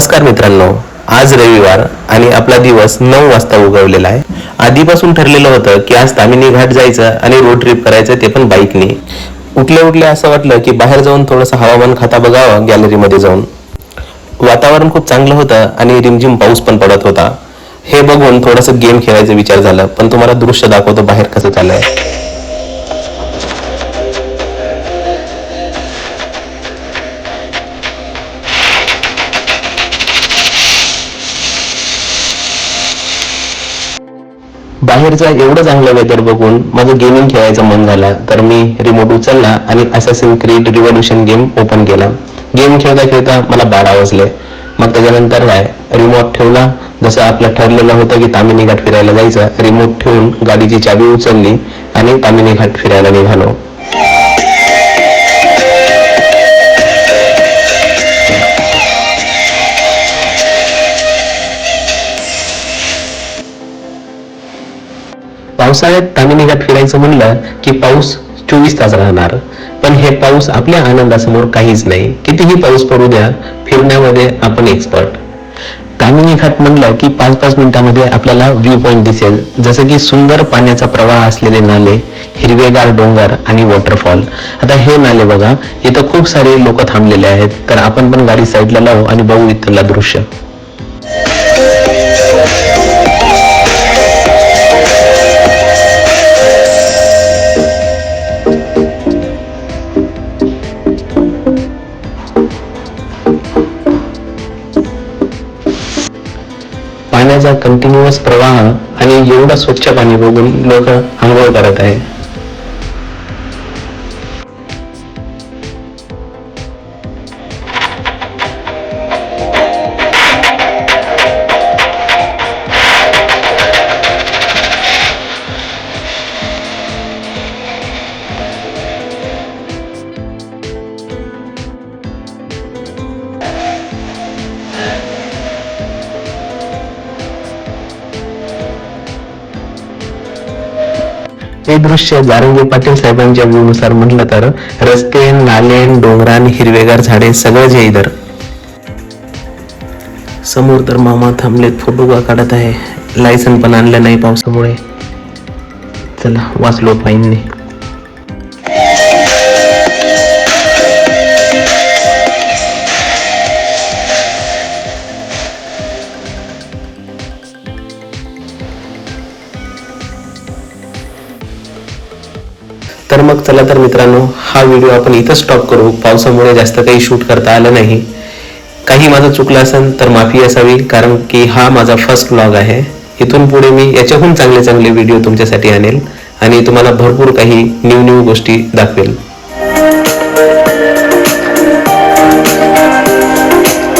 नमस्कार मित्रांनो आज रविवार आणि आपला दिवस नऊ वाजता उगवलेला आहे. आधीपासून ठरलेलं होतं की आज तामिनी घाट जायचं आणि रोड ट्रिप करायचं ते पण बाईकने. उठल्या उठल्या असं वाटलं की बाहेर जाऊन थोडंसं हवामान खाता बघावं गॅलरीमध्ये जाऊन. वातावरण खूप चांगलं होतं आणि रिमझिम पाऊस पण पडत होता. हे बघून थोडंसं गेम खेळायचा विचार झाला पण तुम्हाला दृश्य दाखवतो बाहेर कसं चाललंय. बाहेरचा एवढं चांगलं वेदर बघून माझं गेमिंग खेळायचं मन झालं तर मी रिमोट उचलला आणि assassin creed revolution game open केला. गेम खेळता खेळता मला बारा वाजले मग त्याच्यानंतर काय? रिमोट ठेवला. जसं आपलं ठरलेलं होतं की तामिनी घाट फिरायला जायचं रिमोट ठेवून गाडीची चावी उचलली आणि तामिनी घाट फिरायला निघालो. पावसाळ्यात तामिनीघाट फिरायचं म्हणलं की पाऊस चोवीस तास राहणार. पण हे पाऊस आपल्या आनंदासमोर काहीच नाही. कितीही पाऊस पडू द्या फिरण्यामध्ये आपण एक्सपर्ट तामिनी घाट म्हणलं की पाच पाच मिनिटांमध्ये आपल्याला व्ह्यू पॉईंट दिसेल. जसं की सुंदर पाण्याचा प्रवाह असलेले नाले हिरवेगार डोंगर आणि वॉटरफॉल आता हे नाले बघा इथं खूप सारे लोक थांबलेले आहेत. तर आपण पण गाडी साईडला लावू आणि बघू इथलं दृश्य. पाण्याचा कंटिन्युअस प्रवाह आणि एवढं स्वच्छ पाणी बघून लोक आंघोळ करत आहे हे दृश्य जारंगी पाटील साहेबांच्या व्ह्यूनुसार म्हटलं तर रस्ते नाले डोंगरान हिरवेगार झाडे सगळं जे इधर समोर तर मामा थांबलेत फोटो का काढत आहे. लायसन पण आणलं नाही पावसामुळे. चला वाचलो फाईनने तर मग चला तर मित्रांनो हा व्हिडिओ आपण इथं स्टॉप करू. पावसामुळे जास्त काही शूट करता आलं नाही. काही माझं चुकलं असेल तर माफी असावी कारण की हा माझा फर्स्ट ब्लॉग आहे. इथून पुढे मी याच्याहून चांगले चांगले व्हिडिओ तुमच्यासाठी आणेल आणि तुम्हाला भरपूर काही न्यू न्यू गोष्टी दाखवेल.